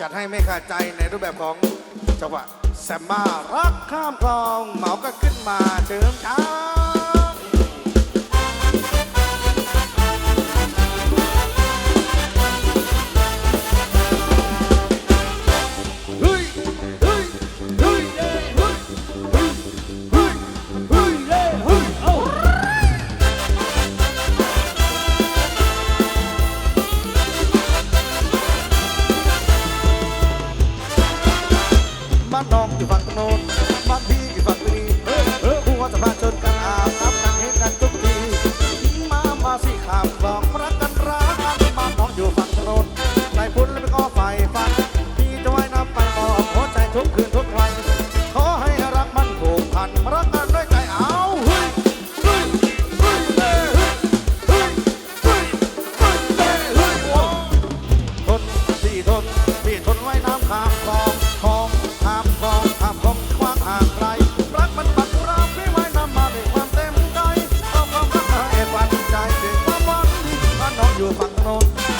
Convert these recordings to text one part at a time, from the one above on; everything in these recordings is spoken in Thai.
จัดให้ไม่ขาดใจในรูปแบบของจังหวะแซมมารักข้ามคลองเหมาก็ขึ้นมาเชิมช้า alone.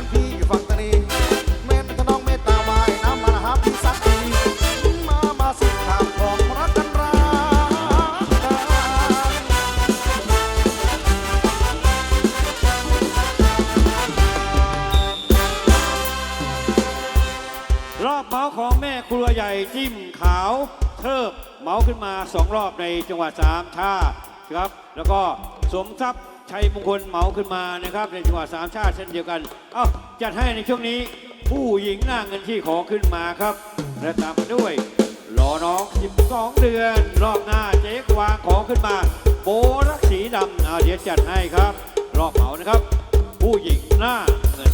อนตนีเนงเมตตาวายนำมาหาบสักทีมามาสิทางของรักนรัรอบเมาของแม่ครัวใหญ่จิ้มขาวเทิบเมาขึ้นมาสองรอบในจังหวัดสามชาครับ แล้วก็สมทรัพย์ ชัยมงคลเหมาขึ้นมานะครับ ในจังหวัดสามชาติเช่นเดียวกัน เอ้าจัดให้ในช่วงนี้ ผู้หญิงหน้าเงินที่ขอขึ้นมาครับ และตามมาด้วยรอน้อง 12 เดือน รอบหน้าเจ๊กวางขอขึ้นมา โบรักสีดำเเดี๋ยวจัดให้ครับ รอบเหมานะครับ ผู้หญิงหน้าเงิน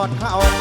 อดเขา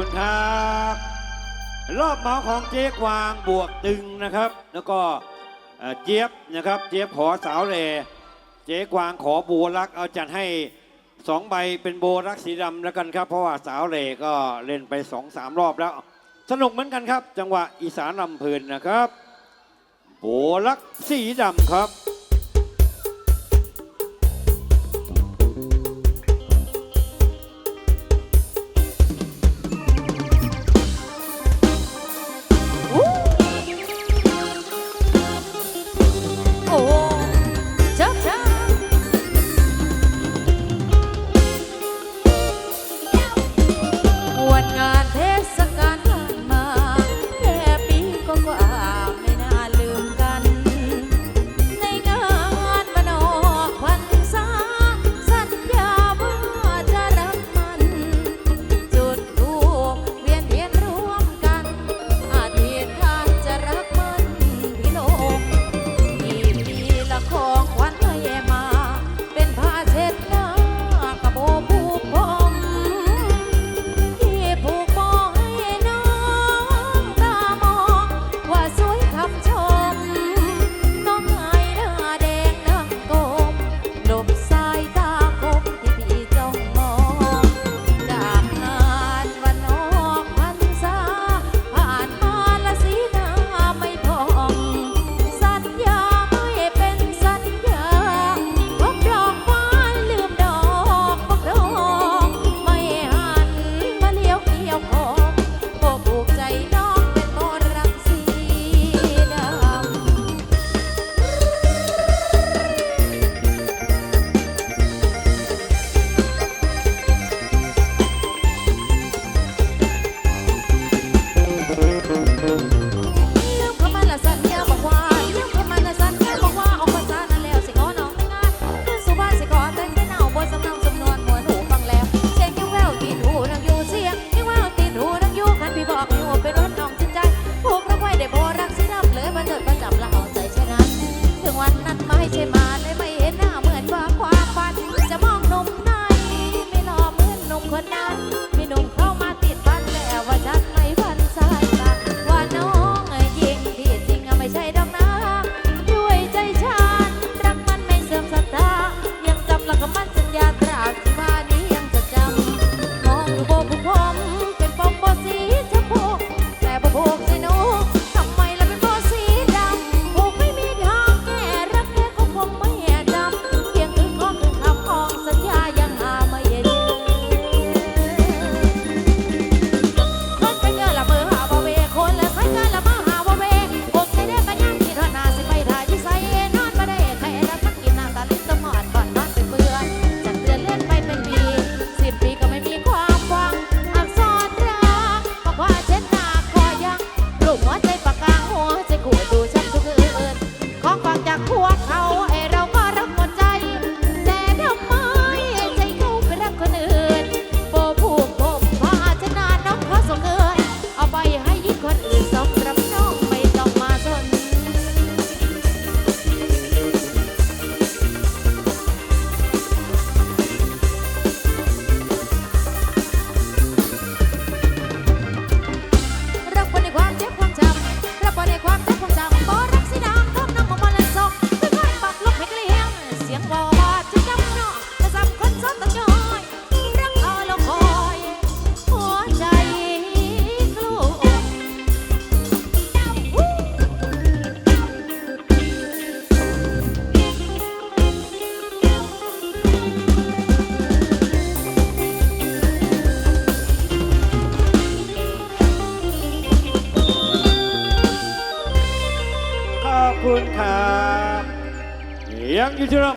คุณครับ รอบเหมาของเจ๊กวางบวกตึงนะครับ แล้วก็เจี๊ยบนะครับ เจี๊ยบขอสาวเลเจ๊กวางขอโบลัก เอาจัดให้สองใบเป็นโบลักสีดำแล้วกันครับ เพราะว่าสาวเลก็เล่นไปสองสามรอบแล้ว สนุกเหมือนกันครับ จังหวะอีสานลำเพลินนะครับ โบลักสีดำครับ